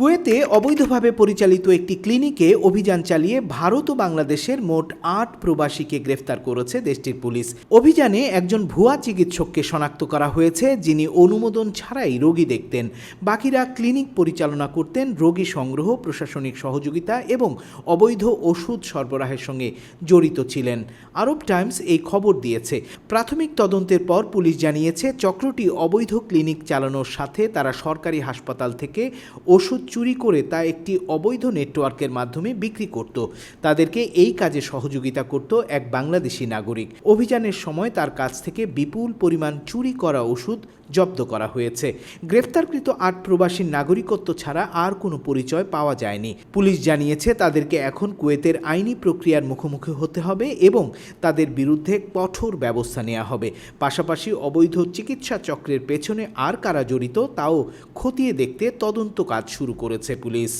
কুয়েতে অবৈধভাবে পরিচালিত একটি ক্লিনিকে অভিযান চালিয়ে ভারত ও বাংলাদেশের মোট আট প্রবাসীকে গ্রেফতার করেছে দেশটির পুলিশ। অভিযানে একজন ভুয়া চিকিৎসককে শনাক্ত করা হয়েছে, যিনি অনুমোদন ছাড়াই রোগী দেখতেন। বাকিরা ক্লিনিক পরিচালনা করতেন রোগী সংগ্রহ, প্রশাসনিক সহযোগিতা এবং অবৈধ ওষুধ সরবরাহের সঙ্গে জড়িত ছিলেন। আরব টাইমস এই খবর দিয়েছে। প্রাথমিক তদন্তের পর পুলিশ জানিয়েছে, চক্রটি অবৈধ ক্লিনিক চালানোর সাথে তারা সরকারি হাসপাতাল থেকে ওষুধ চুরি করে তা একটি অবৈধ নেটওয়ার্কের মাধ্যমে বিক্রি করত। তাদেরকে এই কাজে সহযোগিতা করত এক বাংলাদেশি নাগরিক। অভিযানের সময় তার কাছ থেকে বিপুল পরিমাণ চুরি করা ওষুধ জব্দ করা হয়েছে। গ্রেফতারকৃত আট প্রবাসীর নাগরিকত্ব ছাড়া আর কোনো পরিচয় পাওয়া যায়নি। পুলিশ জানিয়েছে, তাদেরকে এখন কুয়েতের আইনি প্রক্রিয়ার মুখোমুখি হতে হবে এবং তাদের বিরুদ্ধে কঠোর ব্যবস্থা নেওয়া হবে। পাশাপাশি অবৈধ চিকিৎসা চক্রের পেছনে আর কারা জড়িত, তাও খতিয়ে দেখতে তদন্ত কাজ শুরু করেছে পুলিশ।